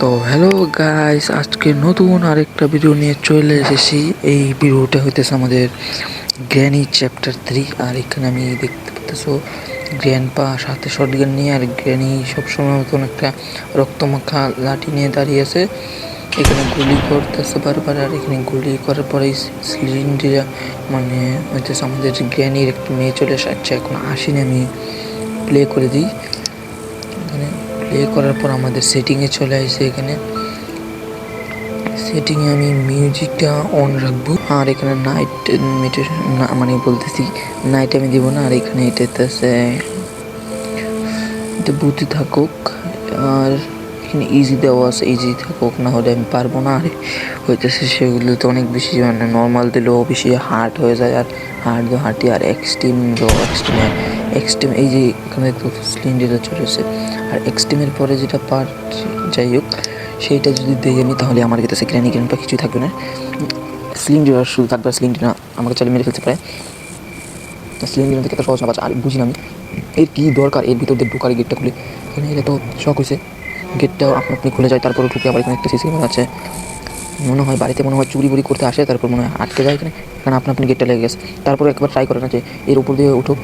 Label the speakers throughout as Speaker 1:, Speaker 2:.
Speaker 1: তো hello guys আজকে নতুন আরেকটা ভিডিও নিয়ে চলে এসেছি। এই ভিডিওটা হইতেছে আমাদের গ্র্যানি চ্যাপ্টার থ্রি আর এখানে আমি দেখতে পাচ্তেছো গ্র্যান্ড পা সাথে শর্ট গান নিয়ে, আর গ্র্যানি সবসময় মতন একটা রক্তমাখা লাঠি নিয়ে দাঁড়িয়ে আছে। এখানে গুলি করতেছে বারবার, আর এখানে গুলি করার পরে সিলিন্ডিরা মানে হইতেছে আমাদের গ্র্যানির একটা মেয়ে চলে আসছে আচ্ছা এখন আসিনি, আমি প্লে করে দিই। প্লে করার পর আমাদের সেটিংয়ে চলে আসছে এখানে। সেটিংয়ে আমি মিউজিকটা অন রাখব। আর এখানে নাইট মেডিটেশন মানে বলতেছি নাইট আমি দিব না, আর এখানে এটাতে আছে থাকুক। আর এখানে ইজি দেওয়া আছে ইজি থাকুক, না হলে আমি পারব না। আর হইতেছে সেগুলো তো অনেক বেশি মানে নর্মাল দিলেও বেশি হার্ড হয়ে যায়। আর হার্ড দো হার্টি আর এক্সট্রিম দো এক্সট্রিম এক্সট্রিম এই যে এখানে দেখতে স্লিন্ডিটা চলেছে আর এক্সট্রিমের পরে যেটা পার্ট যাই হোক, সেইটা যদি দিই আমি, তাহলে আমার কাছে গ্র্যানি গ্র্যান্ড বা কিছুই থাকবে না। স্লিম ডিনার শুধু থাকবে স্লিম ডিনার আমাকে চালিয়ে মেরে ফেলতে পারে। স্লিম ডিনার থেকে সহজ না আর বুঝি না আমি। এর কী দরকার? এর ভিতর দিয়ে ঢোকার গেটটা খুলে। এখানে এলে তো শখ হয়েছে গেটটা আপনি আপনি খুলে যায় তারপরে ঢুকে আবার এখানে একটা সিসি ক্যামেরা আছে। মনে হয় বাড়িতে, মনে হয় চুরি বুড়ি করতে আসে, তারপর মনে হয় আটকে যায় এখানে। এখানে আপনি আপনি গেটটা লেগে গেছে। তারপরে একবার ট্রাই করে না যে এর উপর দিয়ে উঠুক।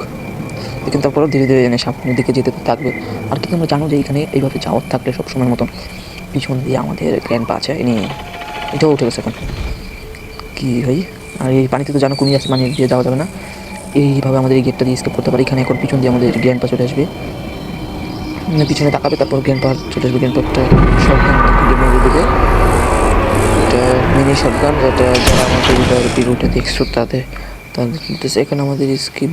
Speaker 1: দেখুন তারপরেও ধীরে ধীরে এনে সামনের দিকে যেতে থাকবে। আর কি তোমরা জানো যে এখানে এইভাবে যাওয়ার থাকলে সবসময় মতন পিছন দিয়ে আমাদের গ্র্যান্ড পা আছে ইনি এটাও উঠে গেছে এখন। কী ভাই? আর এই পানিতে তো জানো কমিয়ে আসছে পানি দিয়ে যাওয়া যাবে না। এইভাবে আমাদের এই গেটটা দিয়ে স্কেপ করতে পারি। এখানে এখন পিছন দিয়ে আমাদের গ্র্যান্ড পা চলে আসবে। পিছনে তাকাবে, তারপর গ্র্যান্ড পা চলে আসবে। গ্র্যান্ড পাটা শটগান মেরে দেবে। এটা মিনি শটগান যেটা যারা আমাদের বিরুদ্ধে দেখছ তাদের। তাদের এখানে আমাদের স্কিপ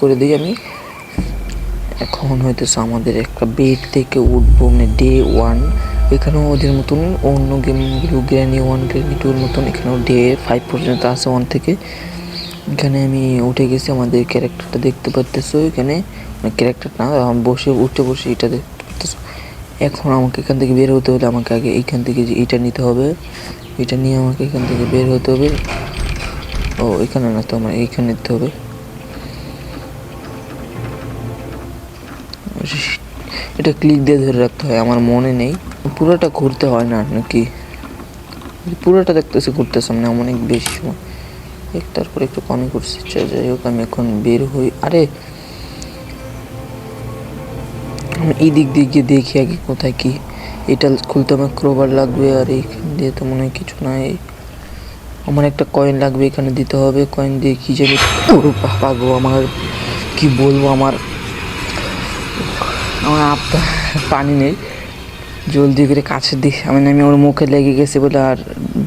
Speaker 1: করে দিই আমি। এখন হইতেছে আমাদের একটা বেড থেকে উঠবো মানে ডে ওয়ান এখানেও ওদের মতন অন্য গেমগুলো গ্র্যানি ওয়ান গ্র্যানি টুর মতন এখানেও ডে ফাইভ পর্যন্ত আছে ওয়ান থেকে। এখানে আমি উঠে গেছি, আমাদের ক্যারেক্টারটা দেখতে পারতেছো এখানে। ক্যারেক্টার না বসে, উঠে বসে এটা দেখতে পারতেছো। এখন আমাকে এখান থেকে বের হতে হলে আমাকে আগে এইখান থেকে যে এটা নিতে হবে, এটা নিয়ে আমাকে এখান থেকে বের হতে হবে। ও, এখানে না তো আমার এইখানে নিতে হবে। এটা ক্লিক দিয়ে ধরে রাখতে হয় আমার মনে নেই। পুরোটা ঘুরতে হয় না নাকি? পুরোটা দেখতেছি ঘুরতেছে মানে অনেক বেশি সময়। একটার পর একটু কমই করছি আচ্ছা, যাই হোক আমি এখন বের হই। আরে! এই দিক দিয়ে গিয়ে দেখি আগে কোথায় কি। এটা খুলতে আমার ক্রোবার লাগবে আর এইখান দিয়ে তো মনে হয় কিছু নাই। আমার একটা কয়েন লাগবে এখানে দিতে হবে। কয়েন দিয়ে কি জানি বাবা আমার কি বলব আমার আমার আপটা পানি নেই। জলদি করে কাছে দিই আমি আমি ওর মুখে লেগে গেছে বলে আর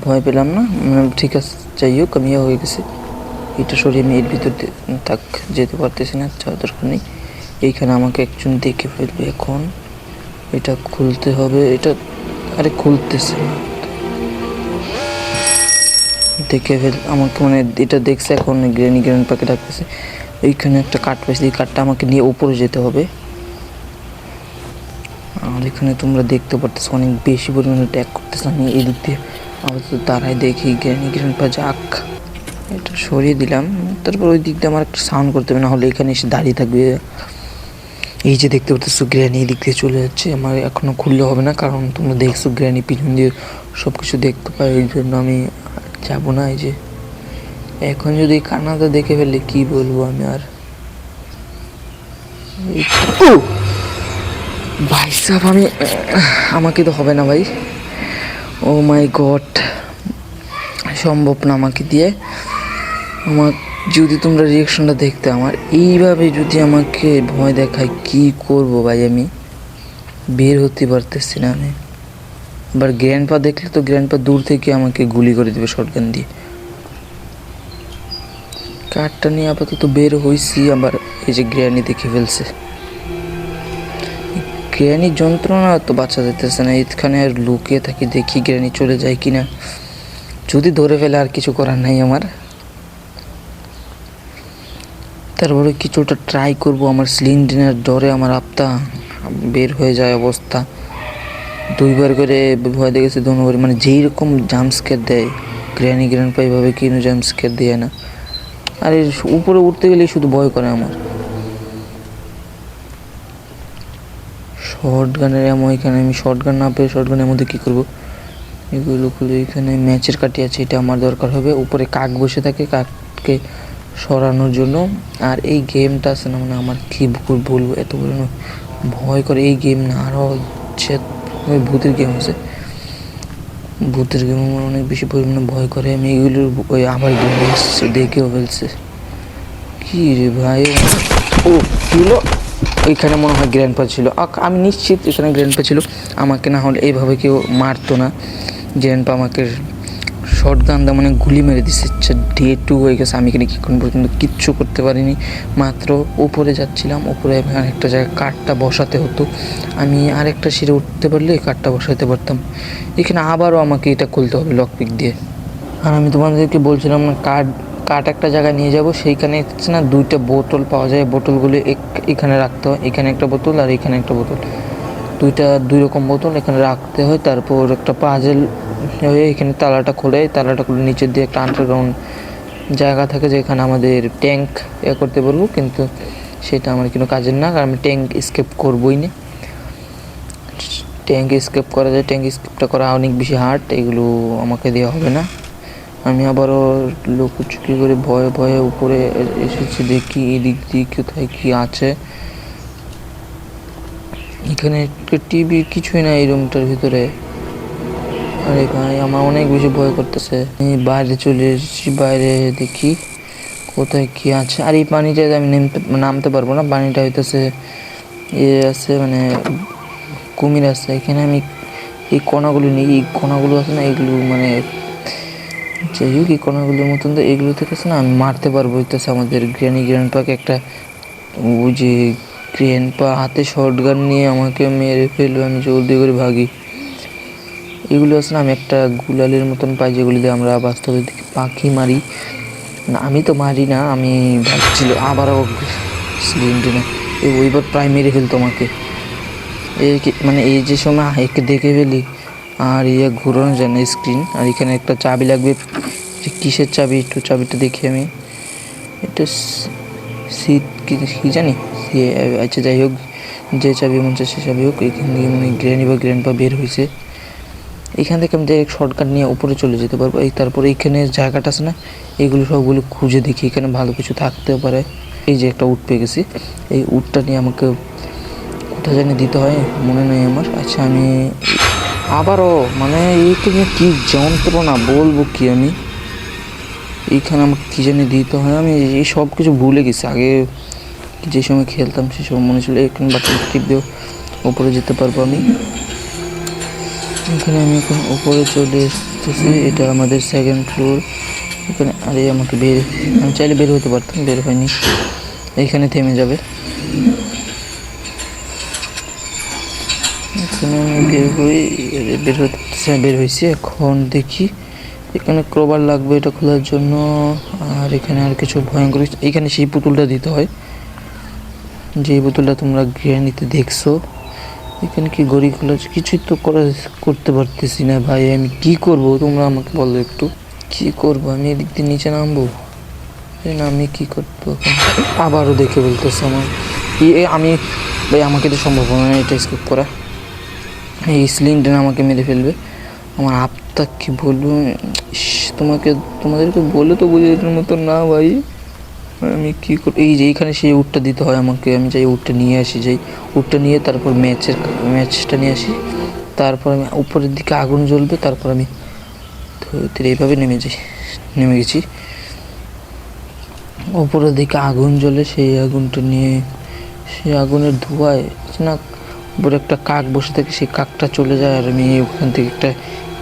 Speaker 1: ভয় পেলাম না। ঠিক আছে, যাই হোক, আমি ইয়ে হয়ে গেছে। এটা সরিয়ে আমি এর ভিতর থাক, যেতে পারতেছি না, যাওয়ার দরকার নেই। এইখানে আমাকে একজন দেখে ফেলবে এখন। এটা খুলতে হবে, এটা আরে খুলতেছে না। দেখে ফেল, আমাকে মানে এটা দেখছে এখন, গ্রেনি, গ্রেন পাকে ডাকতেছে। এইখানে একটা কাঠ পাইছে, এই কাঠটা আমাকে নিয়ে উপরে যেতে হবে। এখানে তোমরা দেখতে পারতেছো অনেক বেশি পরিমাণে ট্যাগ করতেছে আমি এই দিক দিয়ে। আপাতত তারাই দেখি গ্র্যানি গ্র্যান্ড পা যাক। এটা সরিয়ে দিলাম। তারপর ওই দিক দিয়ে আমার একটা সাউন্ড করতে হবে না হলে এখানে এসে দাঁড়িয়ে থাকবে। এই যে দেখতে পারতেছো গ্র্যানি দিক দিয়ে চলে যাচ্ছে। আমার এখনও খুললে হবে না, কারণ তোমরা দেখছ গ্র্যানি পিছন দিয়ে সব কিছু দেখতে পাই এই জন্য আমি যাব না। এই যে এখন যদি কানাডা দেখে ফেললে কি বলব আমি আর? ও! ভাই সাহেব, আমি, আমাকে তো হবে না ভাই। ও মাই গড, সম্ভব না আমাকে দিয়ে। আমার, যদি তোমরা রিয়াকশনটা দেখতে, আমার এইভাবে যদি আমাকে ভয় দেখায়, কি করব ভাই আমি? বের হতে পারতেছি না আমি। আবার গ্র্যান্ড পা দেখলে তো গ্র্যান্ড পা দূর থেকে আমাকে গুলি করে দেবে শটগান দিয়ে। কাঠটা নিয়ে আপাতত বের হয়েছি আবার এই যে গ্র্যানি দেখে ফেলছে। গ্র্যানি যন্ত্রণা তো বাঁচা যেতেছে না, এখানে আর লুকিয়ে থাকি, দেখি গ্র্যানি চলে যায় কিনা। যদি ধরে ফেলে আর কিছু করার নাই আমার। তারপরে কিছুটা ট্রাই করব আমার সিলিন্ডারের ডরে আমার আপতা, বের হয়ে যায় অবস্থা। দুইবার করে ভয় দেখেছে দুবার মানে যেই রকম জাম্পস্কের দেয় গ্র্যানি গ্র্যান্ড পাই ভাবে কিনো জাম্পস্কের দেয় না। আর উপরে উঠতে গেলেই শুধু ভয় করে আমার। শর্ট গানের এমন এখানে, আমি শর্ট গান না পেয়ে শর্ট গানের মধ্যে কী করব? এগুলো খুলে এখানে ম্যাচের কাটি আছে, এটা আমার দরকার হবে। উপরে কাক বসে থাকে, কাককে সরানোর জন্য। আর এই গেমটা আছে না মানে আমার কী বলব, এত বড় ভয় করে এই গেম না আরও হচ্ছে ভূতের গেম আছে। ভূতের গেম আমার অনেক বেশি পরিমাণে ভয় করে, আমি এগুলোর ওই আমার গেম দেখেও ফেলছে। কী রে ভাই? ও ওইখানে মনে হয় গ্র্যান্ডপা ছিল। আমি নিশ্চিত এখানে গ্র্যান্ডপা ছিল। আমাকে না হলে এইভাবে কেউ মারতো না। গ্র্যান্ডপা আমাকে শর্ট গান দা মানে গুলি মেরে দিচ্ছে আচ্ছা ডে টু হয়ে গেছে। আমি এখানে কি পর্যন্ত কিচ্ছু করতে পারিনি। মাত্র উপরে যাচ্ছিলাম। উপরে আরেকটা জায়গায় কাঠটা বসাতে হতো। আমি আরেকটা সিঁড়ে উঠতে পারলে কাঠটা বসাতে পারতাম। এখানে আবারও আমাকে এটা খুলতে হবে লকপিক দিয়ে। আর আমি তোমাদেরকে বলছিলাম না কাঠ কাঠ একটা জায়গায় নিয়ে যাব, সেইখানে হচ্ছে না দুইটা বোতল পাওয়া যায়। বোতলগুলো এখানে রাখতে হয়, এখানে একটা বোতল আর এখানে একটা বোতল। দুইটা, দুই রকম বোতল এখানে রাখতে হয়, তারপর একটা পাজেল হয়ে এখানে তালাটা খোলে, তালাটা খুলে নিচের দিয়ে একটা আন্ডারগ্রাউন্ড জায়গা থাকে যেখানে আমাদের ট্যাঙ্ক এ করতে পারব কিন্তু সেটা আমার কোনো কাজের না, কারণ আমি ট্যাঙ্ক স্কেপ করবোই না। ট্যাঙ্ক স্কেপ করা যায়, ট্যাঙ্ক স্কেপটা করা অনেক বেশি হার্ড এগুলো আমাকে দেওয়া হবে না। আমি আবারও লুকোচুকি করে ভয়ে ভয়ে উপরে এসেছি, দেখি এদিক দিয়ে কোথায় কি আছে। এখানে টিভি কিছুই না এই রুমটার ভিতরে। আরে ভাই, আমার অনেক বেশি ভয় করতেছে। আমি বাইরে চলে এসেছি, বাইরে দেখি কোথায় কি আছে। আর এই পানিটাতে আমি নামতে নামতে পারব না, পানিটা হইতেছে এ আছে মানে কুমির আছে। এখানে আমি এই কণাগুলো নেই, এই কণাগুলো আছে না, এগুলো মানে যাই হোক এই কণাগুলোর মতন তো এগুলো থেকে না আমি মারতে পারব। হইতেছে আমাদের গ্র্যানি গ্র্যান্ড পাকে একটা ওই যে গ্র্যান্ড পা হাতে শর্ট গান নিয়ে আমাকে মেরে ফেলবে আমি জলদি করে ভাগি। এগুলো আছে না, আমি একটা গুলালের মতন পাই, যেগুলি দিয়ে আমরা বাস্তবে দেখি পাখি মারি। না, আমি তো মারি না, আমি ভাবছিল আবারও সিলিন্ডার না এই ওইবার প্রায় মেরে ফেলতো আমাকে। এই মানে এই যে সময়, একে দেখে ফেলি আর ইয়ে ঘুরানো যায় না স্ক্রিন আর এখানে একটা চাবি লাগবে। কিসের চাবি? একটু চাবিটা দেখি আমি। এটা সিট কি জানি? আচ্ছা যাই হোক। যে চাবি মন চায় সে চাবি হোক, এখান থেকে মানে গ্র্যানি বা গ্র্যান্ডপা বের হয়েছে। এখান থেকে আমি ডাইরেক্ট শর্টকাট নিয়ে উপরে চলে যেতে পারব। এই তারপরে এইখানে জায়গাটা আছে না, এগুলো সবগুলো খুঁজে দেখি। এখানে ভালো কিছু থাকতেও পারে। এই যে একটা উট পেয়ে গেছি। এই উটটা নিয়ে আমাকে কোথায় জানি দিতে হয়, মনে নেই আমার। আচ্ছা আমি আবারও মানে এইখানে কি যন্ত্রণা বলব কি আমি? এইখানে আমাকে কী জানি দিতে হয়, আমি এই সব কিছু ভুলে গেছি। আগে যে সময় খেলতাম সে সময় মনে ছিল এখানে বাটন টিপ দিয়েও ওপরে যেতে পারব আমি। এখানে আমি এখন উপরে চলে এসেছি, এটা আমাদের সেকেন্ড ফ্লোর এখানে আরে আমাকে বের, আমি চাইলে বের হতে পারতাম, বের হয়নি। এইখানে থেমে যাবে। এখানে আমি বের এ বের হতে বের হয়েছি এখন দেখি এখানে ক্রোবার লাগবে এটা খোলার জন্য। আর এখানে আর কিছু ভয়ঙ্কর এখানে সেই পুতুলটা দিতে হয়। যে পুতুলটা তোমরা গ্রেনিতে দেখছ। এখানে কি গড়ি খোলা? কিছুই তো করা করতে পারতেছি না ভাই। আমি কি করব? তোমরা আমাকে বলো একটু। কি করব? আমি এদিক দিয়ে নিচে নামবো? না, আমি কি করব আবারও দেখে বলতেছে আমার আমি ভাই, আমাকে তো সম্ভব হবে না এটা স্কিপ করা। এই সিলিন্ডার আমাকে মেরে ফেলবে। আমার আত্মা কি বলব? তোমাকে, তোমাদেরকে বলে তো বোঝানোর মতো না ভাই। আমি কি করি, এই যে এইখানে সেই উটটা দিতে হয় আমাকে, আমি যাই উটটা নিয়ে আসি, যাই উটটা নিয়ে তারপর ম্যাচের, ম্যাচটা নিয়ে আসি। তারপর আমি উপরের দিকে আগুন জ্বলবে, তারপর আমি এইভাবে নেমে যাই, নেমে গেছি। উপরের দিকে আগুন জ্বলে সেই আগুনটা নিয়ে, সেই আগুনের ধোঁয়ায়, না উপরে একটা কাক বসে থাকে, সেই কাকটা চলে যায় আর আমি ওখান থেকে একটা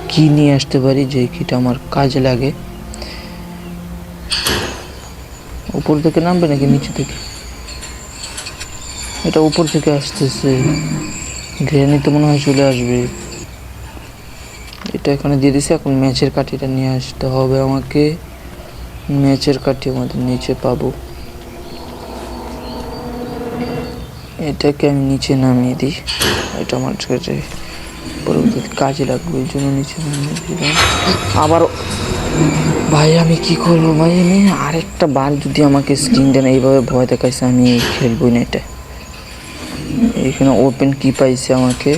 Speaker 1: কি নিয়ে আসতে পারি, যে কিটা আমার কাজে লাগে। উপর থেকে নামবে নাকি নিচে থেকে? এটা উপর থেকে আসতেছে। গ্রেনি তো মনে হয় চলে আসবে। এটা এখানে দিয়ে দিছে, এখন ম্যাচের কাঠিটা নিয়ে আসতে হবে আমাকে। ম্যাচের কাঠি আমাদের নিচে পাবো। এটাকে আমি নিচে নামিয়ে দিই। এটা আমার কাছে পরবর্তীতে কাজে লাগবে ওই জন্য নিচে নামিয়ে দিলাম। আবারও ভাই, আমি কি করব? ভাই, আমি আরেকটা বার যদি আমাকে স্ক্রিন দেন, এইভাবে ভয় দেখাইছে, আমি খেলবই না এটা। এখানে ওপেন কি পাইছে আমাকে।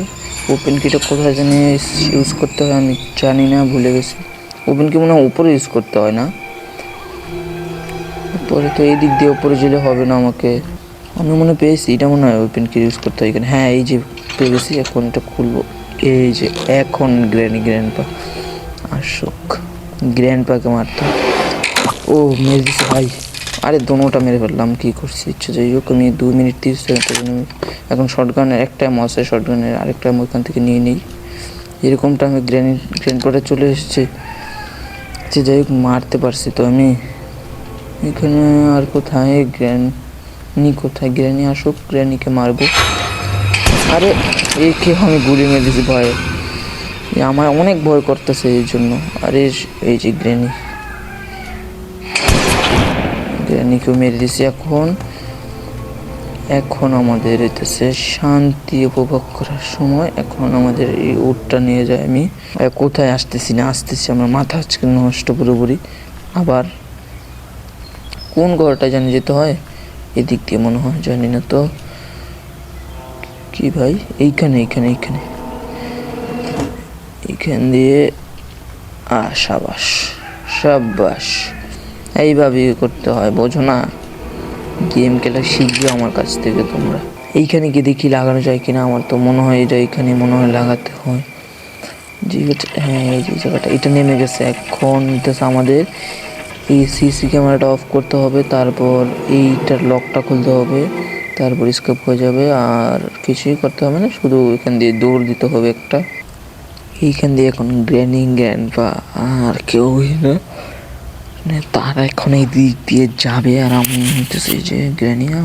Speaker 1: ওপেন কিটা কোথায় জানি ইউজ করতে হয়, আমি জানি না, ভুলে গেছি। ওপেন কি মনে হয় উপরে ইউজ করতে হয় না? পরে তো এই দিক দিয়ে উপরে গেলে হবে না আমাকে। আমি মনে পেয়েছি, এটা মনে হয় ওপেন কি ইউজ করতে হয় এখানে। হ্যাঁ এই যে পেয়ে গেছি এখন এটা খুলবো। এই যে, এখন গ্র্যানি গ্র্যান্ড পা। আসুক গ্র্যান্ড পাকে মারতে ও, মেরে দিছে ভাই। আরে, দোনোটা মেরে ফেললাম, কী করছি? ইচ্ছে, যাই হোক, আমি দু মিনিট, তিরিশ সেকেন্ড এখন শর্ট গানের একটা মশাই শর্ট গানের আরেকটা আমি ওইখান থেকে নিয়ে নিই। এরকমটা আমি গ্র্যানি গ্র্যান্ড পরে চলে এসেছি। যে, যাই হোক, মারতে পারছি তো আমি। এখানে আর কোথায়? গ্র্যানি কোথায়? গ্র্যানি আসুক গ্র্যানিকে মারবো। আরে একে আমি গুলি মেরেছি ভয়ে এ আমার অনেক ভয় করতেছে এই জন্য। আরে, এই যে গ্র্যানি গ্র্যানিকেও মেরে দিয়েছি এখন। এখন আমাদের হইতেছে শান্তি উপভোগ করার সময়। এখন আমাদের এই উটটা নিয়ে যাই আমি। কোথায় আসতেছি না আসতেছি? আমার মাথা আজকে নষ্ট পুরোপুরি। আবার কোন ঘরটা জানি যেতে হয়? এদিক দিয়ে মনে হয়, জানি না তো। কি ভাই? এইখানে এইখানে এইখানে। এইখান দিয়ে আ, সাবাস এইভাবে করতে হয়, বোঝো না? গেম খেলা শিখবে আমার কাছ থেকে তোমরা। এইখানে গিয়ে দেখি লাগানো যায় কিনা, আমার তো মনে হয় এটা এখানে মনে হয় লাগাতে হয়। যে হচ্ছে হ্যাঁ এই যে জায়গাটা, এটা নেমে গেছে। এখন আমাদের এই সিসি ক্যামেরাটা অফ করতে হবে, তারপর এইটার লকটা খুলতে হবে, তারপর স্কেপ হয়ে যাবে, আর কিছুই করতে হবে না, শুধু এখান দিয়ে দৌড় দিতে হবে একটা। এইখান দিয়ে এখন গ্র্যানি গ্র্যান্ড বা আর কেউই না। মানে তারা এখন এই দিক দিয়ে যাবে, আর আমি হইতেছি যে গ্র্যানিয়া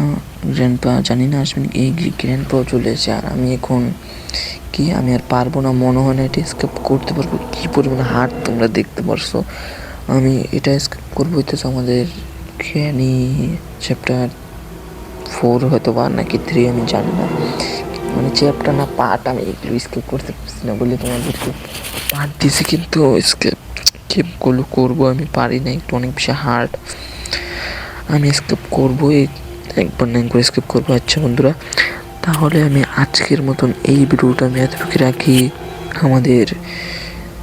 Speaker 1: গ্র্যান্ড পা জানি না আসবেন এই গ্র্যান্ড পাও চলে এসেছে, আর আমি এখন কি, আমি আর পারব না, মনে হয় না এটা স্কেপ করতে পারব, কী পরিমাণে হার্ট তোমরা দেখতে পারছ। আমি এটা স্কেপ করব হইতেছে আমাদের গ্র্যানি চ্যাপ্টার ফোর হয়তো বা নাকি থ্রি আমি জানি না। মানে চ্যাপ্টার না পার্ট আমি এগুলো স্কেপ করতে পারছি না বলে তোমাদেরকে পার্ট দিয়েছি, কিন্তু স্কেপ স্কেপগুলো করব আমি পারি না, একটু অনেক বেশি হার্ড আমি স্কেপ করব একবার না একবার স্কেপ করব। আচ্ছা বন্ধুরা, তাহলে আমি আজকের মতন এই ভিডিওটা আমি এতটুকু রাখি। আমাদের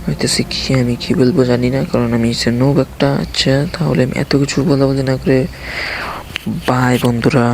Speaker 1: হইতেছে কি, আমি কি বলব জানি না, কারণ আমি নোব একটা আচ্ছা তাহলে আমি এত কিছু বলা বলি না করে বাই বন্ধুরা।